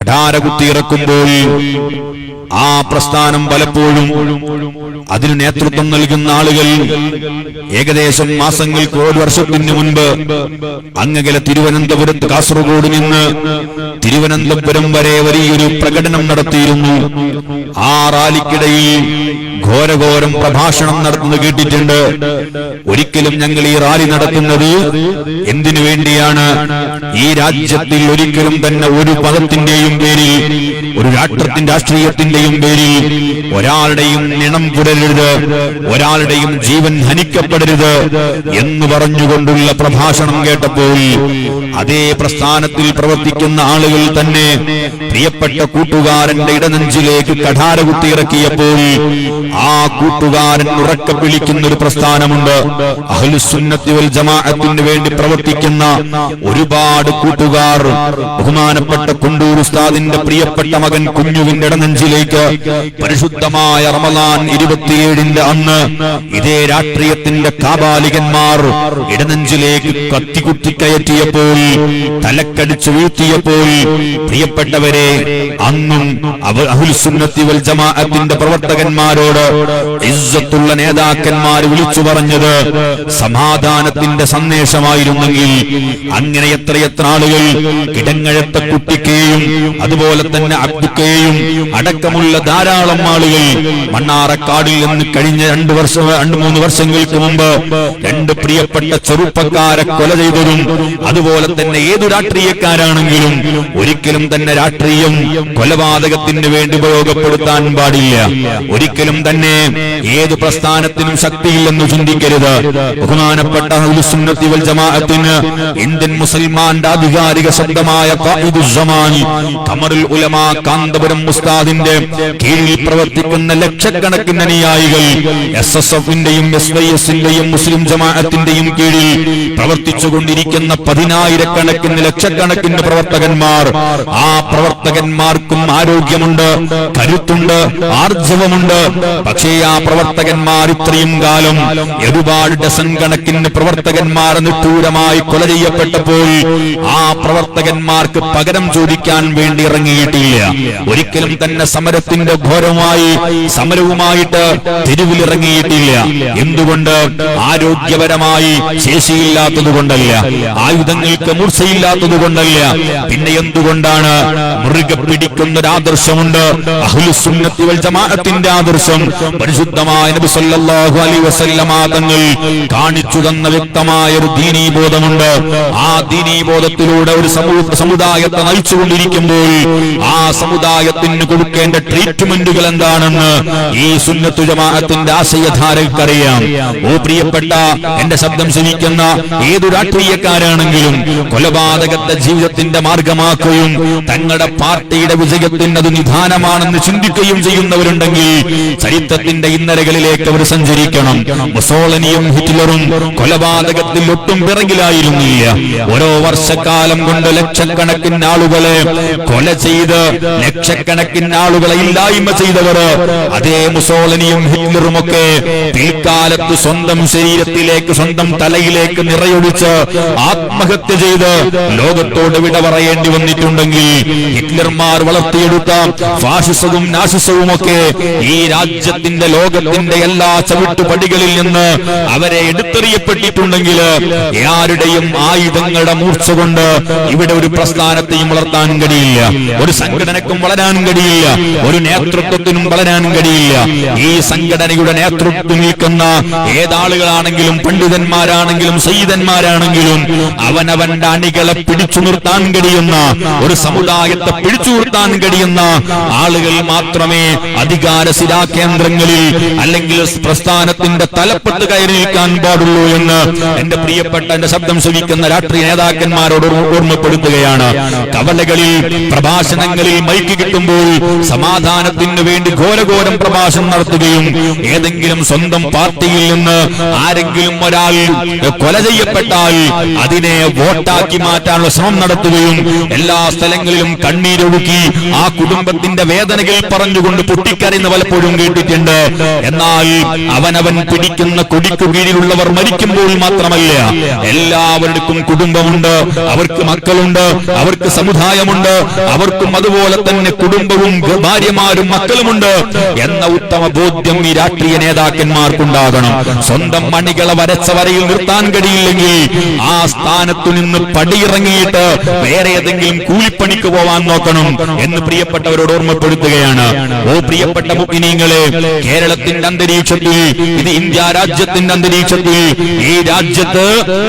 ധാര കുത്തിയിറക്കുമ്പോൾ ആ പ്രസ്ഥാനം പലപ്പോഴും അതിന് നേതൃത്വം നൽകുന്ന ആളുകൾ ഏകദേശം മാസങ്ങൾക്ക് ഒരു വർഷത്തിന് മുൻപ് അങ്ങകല തിരുവനന്തപുരത്ത് കാസർഗോഡ് നിന്ന് തിരുവനന്തപുരം വരെ വലിയൊരു പ്രകടനം നടത്തിയിരുന്നു. ആ റാലിക്കിടയിൽ ഘോരഘോരം പ്രഭാഷണം നടത്തുന്നത് കേട്ടിട്ടുണ്ട്. ഒരിക്കലും ഞങ്ങൾ ഈ റാലി നടത്തുന്നത് എന്തിനു വേണ്ടിയാണ്? ഈ രാജ്യത്തിൽ ഒരിക്കലും തന്നെ ഒരു പദത്തിന്റെയും പേരിൽ ഒരു രാഷ്ട്രത്തിന്റെ രാഷ്ട്രീയത്തിന്റെയും പേരിൽ ഒരാളുടെയും നിണം പുടരരുത് ഒരാളുടെയും ജീവൻ ഹനിക്കപ്പെടരുത് എന്ന് പറഞ്ഞുകൊണ്ടുള്ള പ്രഭാഷണം കേട്ടപ്പോൾ അതേ പ്രസ്ഥാനത്തിൽ പ്രവർത്തിക്കുന്ന ആളുകൾ തന്നെ പ്രിയപ്പെട്ട കൂട്ടുകാരന്റെ ഇടനെഞ്ചിലേക്ക് കഠാര കുത്തിയിറക്കിയപ്പോൾ ആ കൂട്ടുകാരൻ ഉറക്ക വിളിക്കുന്ന ഒരു പ്രസ്ഥാനമുണ്ട് അഹ്ലുസുന്നത്തി വൽ ജമാഅത്തിന് വേണ്ടി പ്രവർത്തിക്കുന്ന ഒരുപാട് കൂട്ടുകാർ ബഹുമാനപ്പെട്ട കുണ്ടൂർ ഉസ്താദിന്റെ പ്രിയപ്പെട്ട മകൻ കുഞ്ഞുവിന്റെ ഇടനെഞ്ചിലേക്ക് പരിശുദ്ധമായ റമദാൻ ഇരുപത്തിയേഴിന്റെ അന്ന് ഇതേ രാഷ്ട്രീയത്തിന്റെ കാബാലികന്മാർ ഇടനെഞ്ചിലേക്ക് കത്തികുത്തി കയറ്റിയപ്പോൾ തലക്കടിച്ചു വീഴ്ത്തിയപ്പോൾ പ്രിയപ്പെട്ടവരെ അന്നും അഹുൽസുന്നത്തി വൽ ജമാഅത്തിന്റെ പ്രവർത്തകന്മാരോട് ഇസ്സത്തുള്ള നേതാക്കന്മാർ വിളിച്ചു പറഞ്ഞത് സമാധാനത്തിന്റെ സന്ദേശമായിരുന്നെങ്കിൽ അങ്ങനെ എത്രയെത്ര ആളുകൾ കിടങ്ങഴത്ത കുട്ടിക്കെയും അതുപോലെ തന്നെ അബ്ദുക്കെയും അടക്കമുള്ള ധാരാളം ആളുകൾ മണ്ണാറക്കാടിൽ നിന്ന് കഴിഞ്ഞ രണ്ട് വർഷം രണ്ട് മൂന്ന് വർഷങ്ങൾക്ക് മുമ്പ് രണ്ട് പ്രിയപ്പെട്ട ചെറുപ്പക്കാരെ കൊല ചെയ്തതും അതുപോലെ തന്നെ ഏതു രാഷ്ട്രീയക്കാരാണെങ്കിലും ഒരിക്കലും തന്നെ രാഷ്ട്രീയം കൊലപാതകത്തിന് വേണ്ടി ഉപയോഗപ്പെടുത്താൻ പാടില്ല. ഒരിക്കലും തന്നെ ഏത് പ്രസ്ഥാനത്തിനും ശക്തിയില്ലെന്ന് ചിന്തിക്കരുത്. ബഹുമാനപ്പെട്ട വൽ ജമാഅത്തിന് ഇന്ത്യൻ മുസൽമാന്റെ ആധികാരിക ശബ്ദമായ ഖമറുൽ ഉലമാ കാന്തപുരം ഉസ്താദിന്റെ കീഴിൽ പ്രവർത്തിക്കുന്ന ലക്ഷക്കണക്കിന് അനുയായികൾ എസ് എസ് എഫിന്റെയും എസ് വൈ എസിന്റെയും മുസ്ലിം ജമാഅത്തിന്റെയും കീഴിൽ പ്രവർത്തിച്ചുകൊണ്ടിരിക്കുന്ന പതിനായിരക്കണക്കിന് ലക്ഷക്കണക്കിന് പ്രവർത്തകന്മാർ. ആ പ്രവർത്തകന്മാർക്കും ആരോഗ്യമുണ്ട് കരുത്തുണ്ട് ആർജവമുണ്ട്. പക്ഷേ ആ പ്രവർത്തകന്മാർ ഇത്രയും കാലം ഒരുപാട് ഡസൻ കണക്കിന് പ്രവർത്തകന്മാർ നിഷ്ഠൂരമായി കൊല ചെയ്യപ്പെട്ടപ്പോൾ ആ പ്രവർത്തകന്മാർക്ക് പകരം ചോദിക്കാൻ വേണ്ടി ഇറങ്ങിയിട്ടില്ല. ഒരിക്കലും തന്നെ സമരത്തിന്റെ ഘോരമായി സമരവുമായിട്ട് തെരുവിലിറങ്ങിയിട്ടില്ല. എന്തുകൊണ്ട്? ആരോഗ്യപരമായി ശേഷിയില്ലാത്തത് കൊണ്ടല്ല. ആയുധങ്ങൾക്ക് മൂർച്ചയില്ലാത്തത് കൊണ്ടല്ല. പിന്നെ എന്തുകൊണ്ടാണ്? മൃഗ പിടിക്കുന്ന ഒരു ആദർശമുണ്ട്. അഹ്ലുസുന്നത്തി ജമാഅത്തിന്റെ ആദർശം. പരിശുദ്ധമായ നബി സല്ലല്ലാഹു അലൈഹി വസല്ലമ തങ്ങൾ കാണിച്ചു തന്ന വ്യക്തമായ ഒരു ദീനീബോധമുണ്ട്. ആ ദീനീബോധത്തിലൂടെ ഒരു സമൂഹ സമുദായത്തെ നയിച്ചുകൊണ്ടിരിക്കുമ്പോൾ ആ സമുദായത്തിന് കൊടുക്കേണ്ട ട്രീറ്റ്മെന്റുകൾ എന്താണെന്ന് ഈ സുന്നത്തു ജമാഅത്തിന്റെ ആശയധാരക്കറിയാം ഓ പ്രിയപ്പെട്ട എന്റെ ശബ്ദം ശ്രമിക്കുന്ന ഏതു രാഷ്ട്രീയക്കാരാണെങ്കിലും കൊലപാതകത്തെ ജീവിതത്തിന്റെ മാർഗമാക്കുകയും തങ്ങളുടെ പാർട്ടിയുടെ വിജയത്തിന് അത് നിധാനമാണെന്ന് ചിന്തിക്കുകയും ചെയ്യുന്നവരുണ്ടെങ്കിൽ ചരിത്രത്തിന്റെ ഇന്നലകളിലേക്ക് അവർ സഞ്ചരിക്കണം. മുസോളനിയും ഹിറ്റ്ലറും കൊലപാതകത്തിൽ ഒട്ടും പിറകിലായിരുന്നില്ല. ഓരോ വർഷക്കാലം കൊണ്ട് ലക്ഷക്കണക്കിന് ആളുകളെ കൊല ചെയ്ത് ലക്ഷക്കണക്കിന് ആളുകളെ ഇല്ലായ്മ ചെയ്തവർ അതേ മുസോളനിയും ഹിറ്റ്ലറും ഒക്കെ പിൽക്കാലത്ത് സ്വന്തം ശരീരത്തിലേക്ക് സ്വന്തം തലയിലേക്ക് നിറയൊഴിച്ച് ആത്മഹത്യ ചെയ്ത് ലോകത്തോട് വിട പറയേണ്ടി വന്നിട്ടുണ്ടെങ്കിൽ ഹിറ്റ്ലർമാർ വളർത്തിയെടുത്ത ഫാഷിസവും നാശിസവും ഒക്കെ ഈ രാജ്യത്തിന്റെ ലോകത്തിന്റെ എല്ലാ ചവിട്ടുപടികളിൽ നിന്ന് അവരെ എടുത്തെറിയപ്പെട്ടിട്ടുണ്ടെങ്കിൽ ആരുടെയും ആയുധങ്ങളുടെ മൂർച്ച കൊണ്ട് ഇവിടെ ഒരു പ്രസ്ഥാനത്തെയും വളർത്താനും കഴിയില്ല. ഒരു സംഘടനക്കും വളരാനും കഴിയില്ല. ഒരു നേതൃത്വത്തിനും വളരാനും കഴിയില്ല. ഈ സംഘടനയുടെ നേതൃത്വം നിൽക്കുന്ന ഏതാളുകളാണെങ്കിലും പണ്ഡിതന്മാരാണെങ്കിലും സയ്യിദന്മാരാണെങ്കിലും അവനവന്റെ അണികളെ പിടിച്ചു നിർത്താൻ കഴിയുന്ന ഒരു സമുദായത്തെ പിടിച്ചു നിർത്താൻ കഴിയുന്ന ആളുകൾ മാത്രമേ അധികാര ശിലാകേന്ദ്രങ്ങളിൽ അല്ലെങ്കിൽ പ്രസ്ഥാനത്തിന്റെ തലപ്പത്ത് കയറി നിൽക്കാൻ പാടുള്ളൂ എന്ന് എന്റെ പ്രിയപ്പെട്ട എന്റെ ശബ്ദം ശ്രമിക്കുന്ന രാഷ്ട്രീയ നേതാക്കന്മാരോട് ഓർ- ഓർമ്മപ്പെടുത്തുകയാണ്. കവലകളിൽ പ്രഭാഷണങ്ങളിൽ മൈക്ക് കിട്ടുമ്പോൾ സമാധാനത്തിന് വേണ്ടി ഘോരഘോരം പ്രഭാഷണം നടത്തുകയും ഏതെങ്കിലും സ്വന്തം പാർട്ടിയിൽ നിന്ന് ആരെങ്കിലും ഒരാൾ കൊല ചെയ്യപ്പെട്ടാൽ അതിനെ വോട്ടാക്കി മാറ്റാനുള്ള ശ്രമം നടത്തുകയും എല്ലാ സ്ഥലങ്ങളിലും കണ്ണീരൊഴുക്കി ആ കുടുംബത്തിന്റെ വേദനകൾ പറഞ്ഞുകൊണ്ട് പൊട്ടിക്കരയുന്ന പലപ്പോഴും കേട്ടിട്ടുണ്ട്. എന്നാൽ അവനവൻ പിടിക്കുന്ന കൊടിക്കു കീഴിലുള്ളവർ മരിക്കുമ്പോൾ മാത്രമല്ല എല്ലാവർക്കും കുടുംബമുണ്ട് അവർക്ക് മക്കളുണ്ട് അവർക്ക് സമുദായമുണ്ട് അവർക്കും അതുപോലെ തന്നെ കുടുംബവും ഭാര്യമാരും മക്കളുമുണ്ട് എന്ന ഉത്തമ ബോധ്യം ഈ രാഷ്ട്രീയ നേതാക്കന്മാർക്കുണ്ടാകണം. സ്വന്തം മണികളെ വരച്ച വരയിൽ നിർത്താൻ കഴിയില്ലെങ്കിൽ ആ സ്ഥാനത്തു നിന്ന് പടിയിറങ്ങിയിട്ട് വേറെ ഏതെങ്കിലും കൂലിപ്പണിക്ക് പോവാൻ നോക്കണം എന്ന് പ്രിയപ്പെട്ടവരോട് ഓർമ്മപ്പെടുത്തുകയാണ്. ഓ പ്രിയപ്പെട്ട മുഖിനീങ്ങളെ കേരളത്തിന്റെ അന്തരീക്ഷത്തിൽ ഇത് ഇന്ത്യ രാജ്യത്തിന്റെ അന്തരീക്ഷത്തിൽ ഈ രാജ്യത്ത്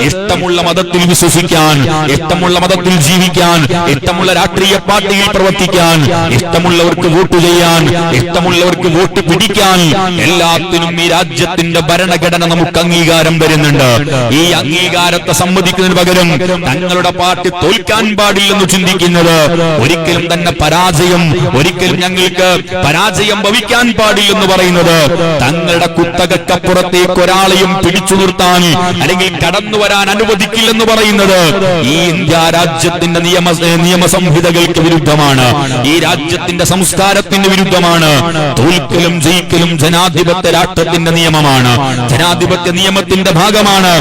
ഇഷ്ടമുള്ള മതത്തിൽ വിശ്വസിക്കാൻ ഇഷ്ടമുള്ള മതത്തിൽ ജീവിക്കാൻ ഇഷ്ടമുള്ള രാഷ്ട്രീയ പാർട്ടിയിൽ പ്രവർത്തിക്കാൻ ഇഷ്ടമുള്ളവർക്ക് വോട്ട് ചെയ്യാൻ ഇഷ്ടമുള്ളവർക്ക് വോട്ട് പിടിക്കാൻ എല്ലാത്തിനും ഈ രാജ്യത്തിന്റെ ഭരണഘടന നമുക്ക് അംഗീകാരം വരുന്നുണ്ട്. ഈ അംഗീകാരത്തെ സമ്മതിക്കുന്നതിന് പകരം തങ്ങളുടെ പാർട്ടി തോൽക്കാൻ പാടില്ലെന്ന് ചിന്തിക്കുന്നത് ഒരിക്കലും തന്നെ പരാജയം ഒരിക്കലും ഞങ്ങൾക്ക് പരാജയം ഭവിക്കാൻ പാടില്ലെന്ന് പറയുന്നത് തങ്ങളുടെ കുത്തകക്കപ്പുറത്തേക്ക് ഒരാളെയും പിടിച്ചു നിർത്താൻ അല്ലെങ്കിൽ കടന്നു വരാൻ അനുവദിക്കില്ലെന്ന് പറയുന്നത് ഈ ഇന്ത്യ രാജ്യത്തിന്റെ നിയമ നിയമസംഹിതകൾക്ക് വിരുദ്ധമാണ്. ഈ രാജ്യത്തിന്റെ സംസ്കാരത്തിന് വിരുദ്ധമാണ്. തോൽക്കലും ജയിക്കലും ജനാധിപത്യ രാഷ്ട്രത്തിന്റെ നിയമമാണ്. ജനാധിപത്യ നിയമത്തിന്റെ ഭാഗമാണ്.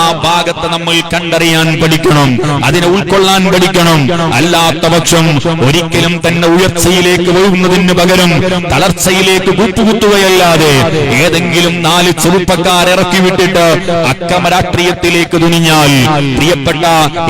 ആ ഭാഗത്ത് നമ്മൾ കണ്ടറിയാൻ പഠിക്കണം. അതിനെ ഉൾക്കൊള്ളാൻ പഠിക്കണം. അല്ലാത്ത പക്ഷം ഒരിക്കലും തന്നെ ഉയർച്ചയിലേക്ക് വീഴുന്നതിന് പകരം തളർച്ചയിലേക്ക് കൂട്ടുകുത്തുകയല്ലാതെ ഏതെങ്കിലും നാല് ചെറുപ്പക്കാർ ഇറക്കി വിട്ടിട്ട് അക്രമ രാഷ്ട്രീയത്തിലേക്ക് തുനിഞ്ഞാൽ പ്രിയപ്പെട്ട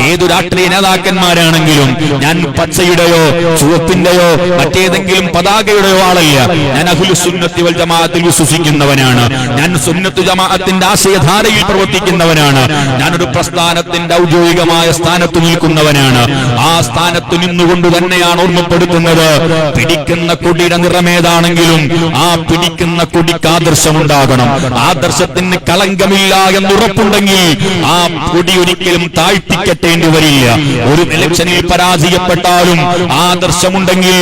ഏതു രാഷ്ട്രീയ നേതാക്കന്മാരാണെങ്കിലും ഞാൻ പച്ചയുടെയോ ചുവപ്പിന്റെയോ മറ്റേതെങ്കിലും പതാകയുടെയോ ആളല്ല. ഞാൻ അഖുലു സുന്നത്തി വൽ ജമാഅത്തിൽ വിശ്വസിക്കുന്നവനാണ്. ഞാൻ സുന്നത്തു ജമാഅത്തിന്റെ ആശയധാരയിൽ പ്രവർത്തിക്കുന്നവനാണ്. ഞാനൊരു പ്രസ്ഥാനത്തിന്റെ ഔദ്യോഗികമായ സ്ഥാനത്ത് നിൽക്കുന്നവനാണ്. ആ സ്ഥാനത്ത് നിന്നുകൊണ്ട് തന്നെയാണ് ഓർമ്മപ്പെടുത്തുന്നത്. പിടിക്കുന്ന കൊടിയുടെ നിറമേതാണെങ്കിലും ആ പിടിക്കുന്ന കൊടിക്ക് ആദർശമുണ്ടാകണം. ആദർശത്തിന് കളങ്കമില്ല എന്നുറപ്പുണ്ടെങ്കിൽ ആ കൊടി ഒരിക്കലും താഴ്ത്തിക്കെട്ടേണ്ടി വരില്ല. ഒരു ഇലക്ഷനിൽ പരാജയപ്പെട്ടാലും ആദർശമുണ്ടെങ്കിൽ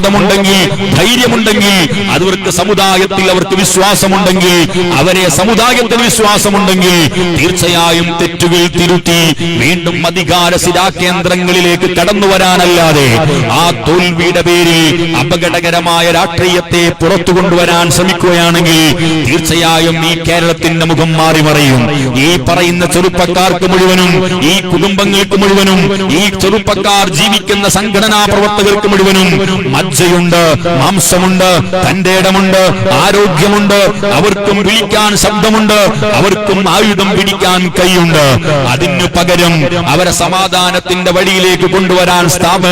ആത്മബോധമുണ്ടെങ്കിൽ ധൈര്യമുണ്ടെങ്കിൽ അതവർക്ക് സമുദായത്തിൽ അവർക്ക് വിശ്വാസമുണ്ടെങ്കിൽ അവരെ സമുദായത്തിൽ വിശ്വാസമുണ്ടെങ്കിൽ തീർച്ചയായും തെറ്റുകൾ തിരുത്തി വീണ്ടും അധികാര സ്ഥിരാകേന്ദ്രങ്ങളിലേക്ക് കടന്നു വരാനല്ലാതെ ആ തോൽവിയുടെ പേരിൽ അപകടകരമായ രാഷ്ട്രീയത്തെ പുറത്തു കൊണ്ടുവരാൻ ശ്രമിക്കുകയാണെങ്കിൽ തീർച്ചയായും ഈ കേരളത്തിന്റെ മുഖം മാറി മറിയും. ഈ പറയുന്ന ചെറുപ്പക്കാർക്ക് മുഴുവനും ഈ കുടുംബങ്ങൾക്ക് മുഴുവനും ഈ ചെറുപ്പക്കാർ ജീവിക്കുന്ന സംഘടനാ പ്രവർത്തകർക്ക് മുഴുവനും മജ്ജയുണ്ട് മാംസമുണ്ട് തന്റെ ഇടമുണ്ട് ആരോഗ്യമുണ്ട് അവർക്കും വിളിക്കാൻ ശബ്ദമുണ്ട് അവർക്കും ആയുധം പിടിക്കാൻ കൈയുണ്ട്. അതിനു പകരം അവരെ സമാധാനത്തിന്റെ വഴിയിലേക്ക് കൊണ്ടുവരാൻ സ്ഥാപ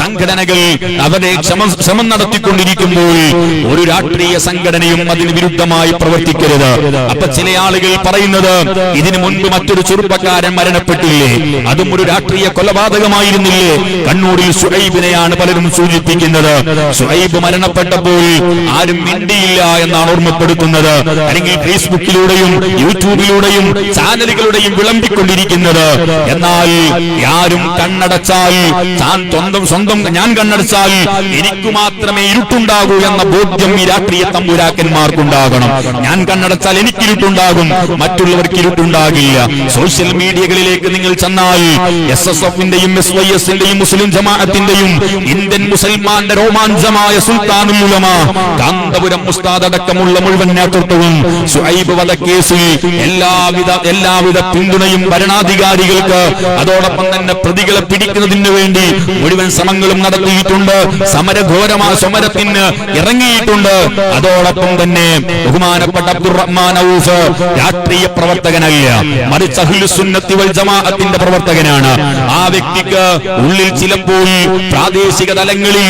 സംഘടനകൾ അവരെ ശ്രമം നടത്തിക്കൊണ്ടിരിക്കുമ്പോൾ ഒരു രാഷ്ട്രീയ സംഘടനയും അതിന് വിരുദ്ധമായി പ്രവർത്തിക്കരുത്. അപ്പൊ ചില ആളുകൾ പറയുന്നത് ഇതിനു മുൻപ് മറ്റൊരു ചെറുപ്പക്കാരൻ മരണപ്പെട്ടില്ലേ? അതും ഒരു രാഷ്ട്രീയ കൊലപാതകമായിരുന്നില്ലേ? കണ്ണൂരിൽ സുഹൈബിനെയാണ് പലരും സൂചിപ്പിക്കുന്നത്. സുഹൈബ് മരണപ്പെട്ടപ്പോൾ ആരും മിണ്ടിയില്ല എന്നാണ് ഓർമ്മപ്പെടുത്തുന്നത്. അല്ലെങ്കിൽ ഫേസ്ബുക്കിലൂടെയും യൂട്യൂബിലൂടെയും ചാനലുകളുടെയും വിളമ്പിക്കൊണ്ടിരിക്കുന്നത്. എന്നാൽ ആരും കണ്ണടച്ചാൽ താൻ സ്വന്തം സ്വന്തം ഞാൻ കണ്ണടച്ചാൽ എനിക്ക് മാത്രമേ ഇരുട്ടുണ്ടാകൂ എന്ന ബോധ്യം ഈ രാഷ്ട്രീയ തമ്പുരാക്കന്മാർക്കുണ്ടാകണം. ഞാൻ കണ്ണടച്ചാൽ എനിക്ക് ഇരുട്ടുണ്ടാകും മറ്റുള്ളവർക്ക് ഇരുട്ടുണ്ടാകില്ല. സോഷ്യൽ മീഡിയകളിലേക്ക് നിങ്ങൾ ചെന്നാൽ എസ് എസ് എഫിന്റെയും എസ് വൈ എസിന്റെയും മുസ്ലിം ജമാഅത്തിന്റെയും ഇന്ത്യൻ മുസൽമാന്റെ രോമാഞ്ചമായ സുൽത്താനുൽ ഉലമ. കാന്തപുരം ഉസ്താദ് അടക്കമുള്ള മുഴുവൻ നേതൃത്വവും സുഹൈബ് വധക്കേസിൽ എല്ലാവിധ എല്ലാവിധ പിന്തുണയും ഭരണാധികാരികൾക്ക് അതോടൊപ്പം തന്നെ പ്രതികളെ പിടിക്കുന്നതിന് വേണ്ടി മുഴുവൻ ശ്രമങ്ങളും നടത്തിയിട്ടുണ്ട്. സമരഘോരമായ സമരത്തിന് ഇറങ്ങിയിട്ടുണ്ട്. അതോടൊപ്പം തന്നെ ബഹുമാനപ്പെട്ട അബ്ദുറഹ്മാൻ ഔഫ് രാഷ്ട്രീയ പ്രവർത്തകനല്ല മറിച്ച് അഹ്ലുസുന്നത്തി വൽ ജമാഅത്തിന്റെ പ്രവർത്തകനാണ്. ആ വ്യക്തിക്ക് ഉള്ളിൽ ചിലപ്പോൾ പ്രാദേശിക തലങ്ങളിൽ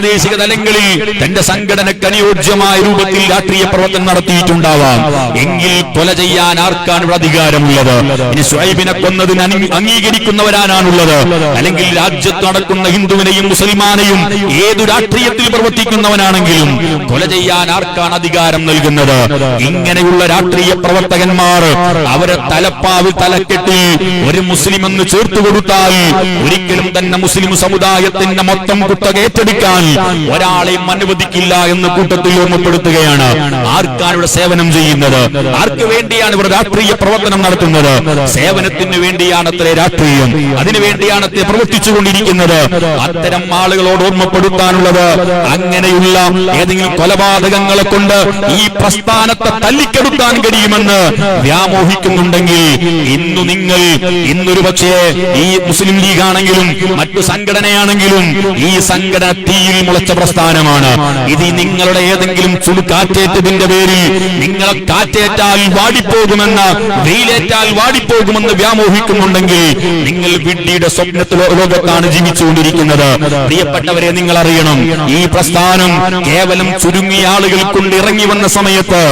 പ്രാദേശിക തലങ്ങളിൽ തന്റെ സംഘടനക്ക് അനുയോജ്യമായ രൂപത്തിൽ രാഷ്ട്രീയ പ്രവർത്തനം നടത്തിയിട്ടുണ്ടാവാം. എങ്കിൽ കൊല ചെയ്യാൻ ആർക്കാണ് ഇവിടെ അധികാരമുള്ളത്? ഇനി സ്വൈബിനെ കൊന്നതിന് അംഗീകരിക്കുന്നവരാനാണുള്ളത് അല്ലെങ്കിൽ രാജ്യത്ത് നടക്കുന്ന ഹിന്ദുവിനെയും മുസ്ലിമാനെയും ഏതു രാഷ്ട്രീയത്തിൽ പ്രവർത്തിക്കുന്നവനാണെങ്കിലും കൊല ചെയ്യാൻ ആർക്കാണ് അധികാരം നൽകുന്നത്? ഇങ്ങനെയുള്ള രാഷ്ട്രീയ പ്രവർത്തകന്മാർ അവരെ തലപ്പാവിൽ തലക്കെട്ടി ഒരു മുസ്ലിം എന്ന് ചേർത്ത് കൊടുത്താൽ ഒരിക്കലും തന്നെ മുസ്ലിം സമുദായത്തിന്റെ മൊത്തം കുത്തക ഏറ്റെടുക്കാൻ ഒരാളെയും അനുവദിക്കില്ല എന്ന് കൂട്ടത്തിൽ ഓർമ്മപ്പെടുത്തുകയാണ്. ആർക്കാണ് ഇവിടെ സേവനം ചെയ്യുന്നത്? ആർക്ക് വേണ്ടിയാണ് ഇവർ രാഷ്ട്രീയ പ്രവർത്തനം നടത്തുന്നത്? സേവനത്തിന് വേണ്ടിയാണ് അത്ര രാഷ്ട്രീയം. അതിനുവേണ്ടിയാണ് അത്ര പ്രവർത്തിച്ചുകൊണ്ടിരിക്കുന്നത്. അത്തരം ആളുകളോട് ഓർമ്മപ്പെടുത്താനുള്ളത് അങ്ങനെയുള്ള ഏതെങ്കിലും കൊലപാതകങ്ങളെ കൊണ്ട് ഈ പ്രസ്ഥാനത്തെ തല്ലിക്കെടുക്കാൻ കഴിയുമെന്ന് വ്യാമോഹിക്കുന്നുണ്ടെങ്കിൽ ഇന്നു നിങ്ങൾ ഇന്നൊരു പക്ഷേ ഈ മുസ്ലിം ലീഗ് ആണെങ്കിലും മറ്റു സംഘടനയാണെങ്കിലും ഈ സംഘടന തീയിൽ മുളച്ച പ്രസ്ഥാനമാണ്. ഇത് നിങ്ങളുടെ ഏതെങ്കിലും ചുടുകാറ്റേറ്റതിന്റെ പേരിൽ നിങ്ങളെ കാറ്റേറ്റാൽ വാടിപ്പോകുമെന്ന് വെയിലേറ്റാൽ വാടിപ്പോകുമെന്ന് വ്യാമോഹിക്കുന്നുണ്ടെങ്കിൽ നിങ്ങൾ വിഡ്ഢിയുടെ സ്വപ്നത്തിലോ ലോകത്താണ് ജീവിച്ചുകൊണ്ടിരിക്കുന്നത്. പ്രിയപ്പെട്ടവരെ നിങ്ങൾ അറിയണം ഈ പ്രസ്ഥാനം കേവലം ചുരുങ്ങിയ ആളുകൾ കൊണ്ട് ഇറങ്ങി വന്ന സമയത്ത്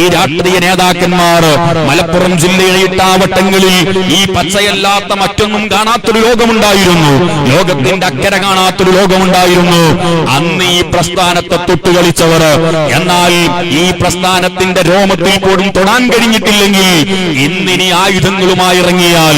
ഈ രാഷ്ട്രീയ നേതാക്കന്മാർ മലപ്പുറം ജില്ലയിലെ ഇട്ടാവട്ടങ്ങളിൽ ഈ പച്ചയല്ലാത്ത മറ്റൊന്നും കാണാത്തൊരു ലോകമുണ്ടായിരുന്നു. ലോകത്തിന്റെ അക്കരെ കാണാത്തൊരു ലോകമുണ്ടായിരുന്നു. അന്ന് ഈ പ്രസ്ഥാനത്തെ തൊട്ടുകളിച്ചവർ എന്നാൽ ഈ പ്രസ്ഥാനത്തിന്റെ രോമത്തിൽ പോലും തൊടാൻ കഴിഞ്ഞിട്ടില്ലെങ്കിൽ ഇന്നിനി ആയുധങ്ങളുമായി ഇറങ്ങിയാൽ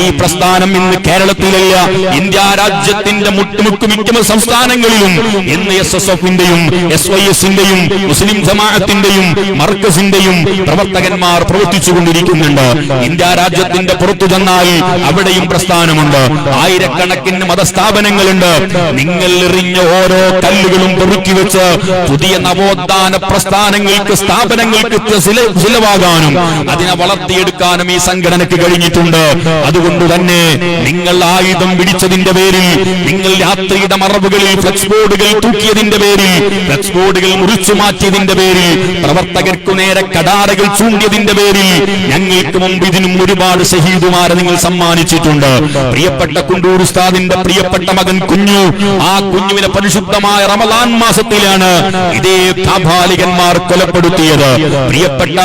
ഈ പ്രസ്ഥാനം ഇന്ന് കേരളത്തിലല്ല ഇന്ത്യ രാജ്യത്തിന്റെ മുട്ടുമുക്ക് മിക്ക സംസ്ഥാനങ്ങളിലും ഇന്ന് എസ് എസ് എഫിന്റെയും എസ് വൈ എസിന്റെയും മുസ്ലിം സമാജത്തിന്റെയും മർക്കസിന്റെയും പ്രവർത്തകന്മാർ പ്രവർത്തിച്ചു കൊണ്ടിരിക്കുന്നുണ്ട് ഇന്ത്യ രാജ്യത്തിന്റെ പുറത്തു ചെന്നാൽ അവിടെയും പ്രസ്ഥാനമുണ്ട്. ആയിരക്കണക്കിന് മതസ്ഥാപനങ്ങളുണ്ട്. നിങ്ങൾ എറിഞ്ഞ ഓരോ കല്ലുകളും പൊറുക്കി വെച്ച് പുതിയ നവോത്ഥാന പ്രസ്ഥാനങ്ങൾക്ക് സ്ഥാപനങ്ങൾക്ക് ചില- ചിലവാകാനും അതിനെ വളർത്തിയെടുക്കാനും ഈ സംഘടനക്ക് കഴിഞ്ഞിട്ടുണ്ട്. അതുകൊണ്ട് തന്നെ നിങ്ങൾ ആയുധം പിടിച്ചതിന്റെ പേരിൽ നിങ്ങൾ രാത്രിയുടെ മറവുകളിൽ ഫ്ലക്സ് ബോർഡുകൾ തൂക്കിയതിന്റെ പേരിൽ ഫ്ലക്സ് ബോർഡുകൾ മുറിച്ചു മാറ്റിയതിന്റെ പേരിൽ പ്രവർത്തകർക്കു നേരെ കടാരകൾ ചൂണ്ടിയതിന്റെ പേരിൽ ഞങ്ങൾക്ക് മുമ്പ് ഇതിനും ഒരുപാട് ഷഹീദുമാരെ നിങ്ങൾ സമ്മാനിച്ചിട്ടുണ്ട്. പ്രിയപ്പെട്ട കുണ്ടൂർ ഉസ്താദിന്റെ പ്രിയപ്പെട്ട മകൻ കുഞ്ഞു ആ കുഞ്ഞുവിനെ പരിശുദ്ധമായ റമദാൻ മാസത്തിലാണ് ഇതേ കാബാലികന്മാർ കൊലപ്പെടുത്തിയത്. പ്രിയപ്പെട്ട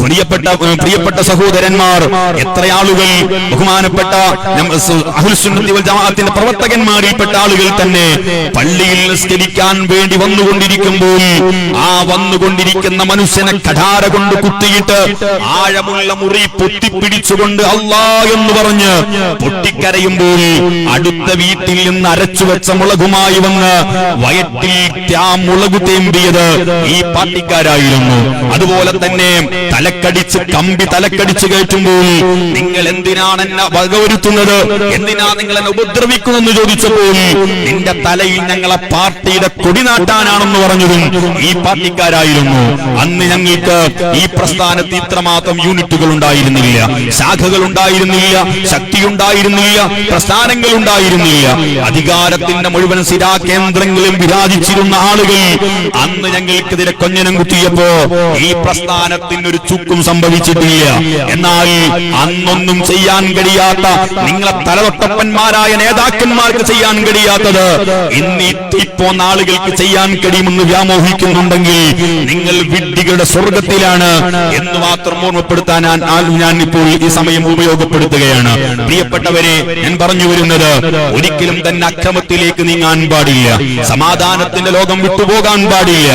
പ്രിയപ്പെട്ട പ്രിയപ്പെട്ട സഹോദരന്മാർ എത്ര ആളുകൾ ബഹുമാനപ്പെട്ട ജമാഅത്തിന്റെ പ്രവർത്തകന്മാരിൽപ്പെട്ട ആളുകൾ തന്നെ പള്ളിയിൽ നിസ്കരിക്കാൻ വേണ്ടി വന്നുകൊണ്ടിരിക്കുമ്പോൾ ആ വന്നുകൊണ്ടിരിക്കുന്ന മനുഷ്യനെ കഠാര കൊണ്ട് കുത്തിയിട്ട് ആഴമുള്ള മുറി പൊത്തിപ്പിടിച്ചുകൊണ്ട് അല്ലാ എന്ന് പറഞ്ഞ് പൊട്ടിക്കരയുമ്പോൾ അടുത്ത വീട്ടിൽ നിന്ന് അരച്ചു വെച്ച മുളകുമായി വന്ന് വയറ്റിൽ മുളക് തേമ്പിയത് ഈ പാർട്ടിക്കാരായിരുന്നു. അതുപോലെ തന്നെ തലക്കടിച്ച് കമ്പി തലക്കടിച്ച് കയറ്റുമ്പോൾ നിങ്ങൾ എന്തിനാണ് എന്നെ വകവരുത്തുന്നത് എന്തിനാ നിങ്ങൾ എന്നെ ഉപദ്രവിക്കുന്നെന്ന് ചോദിച്ചപ്പോൾ നിന്റെ തലയിൽ ഞങ്ങളെ പാർട്ടിയുടെ കൊടി നാട്ടാനാണെന്ന് പറഞ്ഞതും ഈ പാർട്ടിക്കാരായിരുന്നു. അന്ന് ഞങ്ങൾക്ക് ഈ പ്രസ്ഥാനത്ത് ഇത്രമാത്രം യൂണിറ്റുകൾ ഉണ്ടായിരുന്നില്ല. ശാഖകൾ ഉണ്ടായിരുന്നില്ല ശക്തി ഉണ്ടായിരുന്നില്ല പ്രസ്ഥാനങ്ങൾ ഉണ്ടായിരുന്നില്ല അധികാരത്തിന്റെ മുഴുവൻ സ്ഥിരാ കേന്ദ്രങ്ങളിൽ വിരാജിച്ചിരുന്ന ആളുകൾ അന്ന് ഞങ്ങൾക്കെതിരെ കൊഞ്ഞനം കുത്തിയപ്പോ ഈ പ്രസ്ഥാനത്തിന് ഒരു ചുക്കും സംഭവിച്ചിട്ടില്ല. എന്നാൽ അന്നൊന്നും ചെയ്യാൻ കഴിയാത്ത നിങ്ങളെ തലതൊട്ടപ്പന്മാരായ നേതാക്കന്മാർക്ക് ചെയ്യാൻ കഴിയാത്തത് ഇന്ന് ഇപ്പോ ആളുകൾക്ക് ചെയ്യാൻ കഴിയുമെന്ന് വ്യാമോഹിക്കുന്നുണ്ടെങ്കിൽ നിങ്ങൾ വിഡ്ഢികളുടെ സ്വർഗത്തിലാണ് എന്ന് മാത്രം ഓർമ്മപ്പെടുത്താൻ ഞാൻ- ഞാൻ ഇപ്പോൾ ഈ സമയം ഉപയോഗപ്പെടുത്തുകയാണ്. പ്രിയപ്പെട്ടവരെ ഞാൻ പറഞ്ഞു വരുന്നത് ഒരിക്കലും തന്നെ അക്രമത്തിലേക്ക് നീങ്ങാൻ പാടില്ല. സമാധാനത്തിന്റെ ലോകം വിട്ടുപോകാൻ പാടില്ല.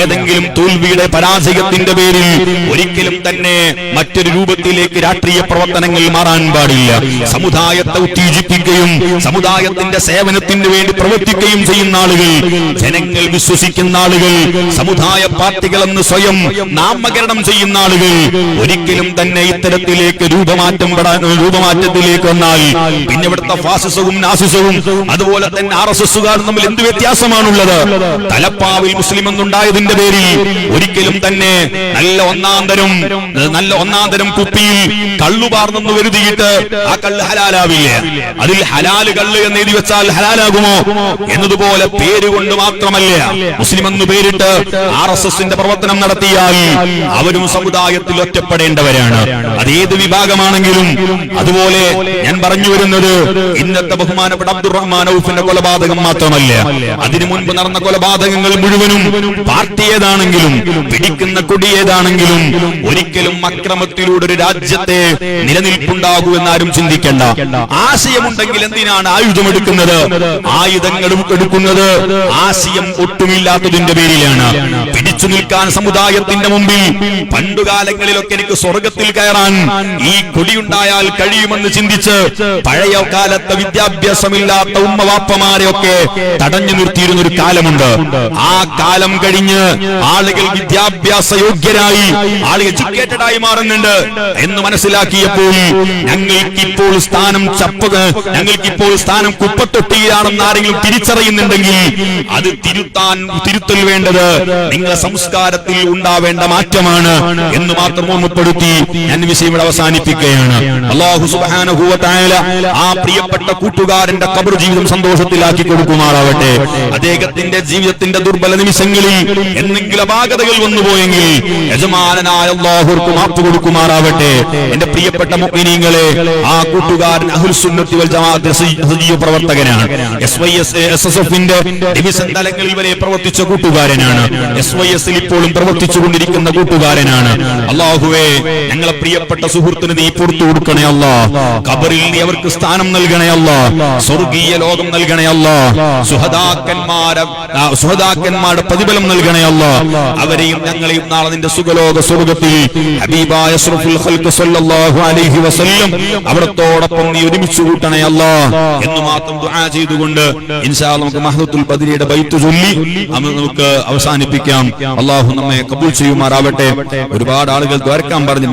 ഏതെങ്കിലും തോൽവിയുടെ പരാജയത്തിന്റെ പേരിൽ ഒരിക്കലും തന്നെ മറ്റൊരു രൂപത്തിലേക്ക് രാഷ്ട്രീയ പ്രവർത്തനങ്ങൾ മാറാൻ പാടില്ല. സമുദായത്തെ ഉത്തേജിപ്പിക്കുകയും സമുദായത്തിന്റെ സേവനത്തിന് വേണ്ടി പ്രവർത്തിക്കുകയും ചെയ്യുന്ന ആളുകൾ ജനങ്ങൾ വിശ്വസിക്കുന്ന ആളുകൾ സമുദായ പാർട്ടികളെന്ന് സ്വയം നാമകരണം ചെയ്യുന്ന ആളുകൾ ഒരിക്കലും തന്നെ ഇത്തരത്തിലേക്ക് രൂപമാറ്റം രൂപമാറ്റത്തിലേക്ക് വന്നാൽ പിന്നെ ഇവിടുത്തെ ഫാസിസവും നാസിസവും അതുപോലെ തന്നെ ആർ എസുകാരും തമ്മിൽ എന്ത് വ്യത്യാസമാണുള്ളത്? തലപ്പാവിൽ മുസ്ലിം എന്നുണ്ടായതിന്റെ പേരിൽ ഒരിക്കലും തന്നെ നല്ല ഒന്നാന്തരം നല്ല ഒന്നാന്തരം കുപ്പിയിൽ കള്ളുപാർന്നെന്ന് കരുതിയിട്ട് ആ കള്ള് ഹലാലാവില്ലേ. അതിൽ ഹലാൽ കള്ള് എന്ന് എഴുതി വെച്ചാൽ ഹലാലാകുമോ? എന്നതുപോലെ പേര് കൊണ്ട് മാത്രമല്ല. മുസ്ലിം എന്ന് പേരിട്ട് ആർ എസ് എസിന്റെ പ്രവർത്തനം നടത്തിയാൽ അവരും സമുദായത്തിൽ ഒറ്റപ്പെടേണ്ടവരാണ്. അതേത് വിഭാഗമാണെങ്കിലും അതുപോലെ ഞാൻ പറഞ്ഞു വരുന്നത് ഇന്നത്തെ ബഹുമാനപ്പെട്ട അബ്ദുറഹ്മാൻ ഔഫിന്റെ കൊലപാതകം മാത്രമല്ല അതിനു മുൻപ് നടന്ന കൊലപാതകങ്ങൾ മുഴുവനും പാർട്ടി ഏതാണെങ്കിലും പിടിക്കുന്ന കൊടി ഏതാണെങ്കിലും ഒരിക്കലും അക്രമത്തിലൂടെ ഒരു രാജ്യത്തെ നിലനിൽപ്പുണ്ടാകൂ എന്നാരും ചിന്തിക്കേണ്ട. ആശയമുണ്ടെങ്കിൽ എന്തിനാണ് ആയുധമെടുക്കുന്നത് ആയുധങ്ങൾ എടുക്കുന്നത് ആശയം ഒട്ടുമില്ലാത്തതിന്റെ പേരിലാണ്. പിടിച്ചു നിൽക്കാൻ സമുദായത്തിന്റെ മുമ്പിൽ പണ്ടുകാലങ്ങളിലൊക്കെ എനിക്ക് സ്വർഗത്തിൽ കയറാൻ ഈ കൊടിയുണ്ടായാൽ കഴിയുമെന്ന് ചിന്തിച്ച് പഴയ കാലത്തെ വിദ്യാഭ്യാസമില്ലാത്ത ഉമ്മവാപ്പമാരെയൊക്കെ തടഞ്ഞു നിർത്തിയിരുന്ന ഒരു കാലമുണ്ട്. ആ കാലം കഴിഞ്ഞ് ആളുകൾ വിദ്യാഭ്യാസ യോഗ്യരായി ആളുകൾ ആയി മാറുന്നുണ്ട് എന്ന് മനസ്സിലാക്കിയപ്പോൾ ഞങ്ങൾക്കിപ്പോൾ സ്ഥാനം ചപ്പ ഞങ്ങൾക്കിപ്പോൾ സ്ഥാനം കുപ്പത്തൊട്ടിയിലാണെന്ന് ആരെങ്കിലും തിരിച്ചറിയുന്നുണ്ടെങ്കിൽ അത് തിരുത്താൻ തിരുത്തൽ വേണ്ടത് നിങ്ങളെ സംസ്കാരത്തിൽ ഉണ്ടാവേണ്ട മാറ്റമാണ് എന്ന് മാത്രം ഓർമ്മപ്പെടുത്തി ഞാൻ വിഷയം ഇവിടെ അവസാനിപ്പിക്കുകയാണ്. അള്ളാഹു വ ആ പ്രിയപ്പെട്ട കൂട്ടുകാരന്റെ കബർ ജീവിതം സന്തോഷത്തിലാക്കി കൊടുക്കുമാറാവട്ടെ അദ്ദേഹത്തിന്റെ ജീവിതത്തിന്റെ ദുർബല നിമിഷങ്ങളിൽ എന്തെങ്കിലും അപാകതകൾ വന്നുപോയെങ്കിൽ യജമാനായ അള്ളാഹുർക്ക് മാപ്പ് കൊടുക്കുമാറാവട്ടെ. എന്റെ പ്രിയപ്പെട്ട മുഅ്മിനീങ്ങളെ ആ കൂട്ടുകാരൻ അഹുൽ സുന്നത്തി വൽ ജമാഅത്ത് സജീവ പ്രവർത്തകനാണ്. S Y S S S എഫിന്റെ ഡിവിഷൻ തലങ്ങളിൽ വരെ പ്രവർത്തിച്ച കൂട്ടുകാരനാണ്. എസ് വൈ എസിൽ ഇപ്പോഴും പ്രവർത്തിച്ചുകൊണ്ടിരിക്കുന്ന കൂട്ടുകാരനാണ്. അള്ളാഹുവേ ഞങ്ങളെ പ്രിയപ്പെട്ട സുഹൃത്തിന് നീ പുറത്തു കൊടുക്കണേ അല്ല. ഖബറിൽ നീ അവർക്ക് സ്ഥാനം നൽകണേ അല്ല. സ്വർഗീയ ലോകം നൽകണേ അല്ല. സുഹദാക്കന്മാരെ സുഹദാക്കന്മാരുടെ പ്രതിഫലം നൽകണേ അല്ല അവരെയും ഞങ്ങളെയും നാളെ നിന്റെ സുഖലോക സ്വർഗത്തിൽ ഹബീബായ സല്ലല്ലാഹു അലൈഹി വസല്ലം അവിടത്തോടൊപ്പം നീ ഒരുമിച്ച് കൂട്ടണേ അല്ല എന്ന് മാത്രം ദുആ ചെയ്തുകൊണ്ട് ഇൻഷാ നമുക്ക് മഹദത്തുൽ ബദരിയുടെ ബൈത്ത് ചൊല്ലി നമുക്ക് അവസാനിപ്പിക്കാം. അള്ളാഹു നമ്മെ കബൂൽ ചെയ്യുമാറാവട്ടെ. ഒരുപാട് ആളുകൾ ദ്വാരക്കാൻ പറഞ്ഞു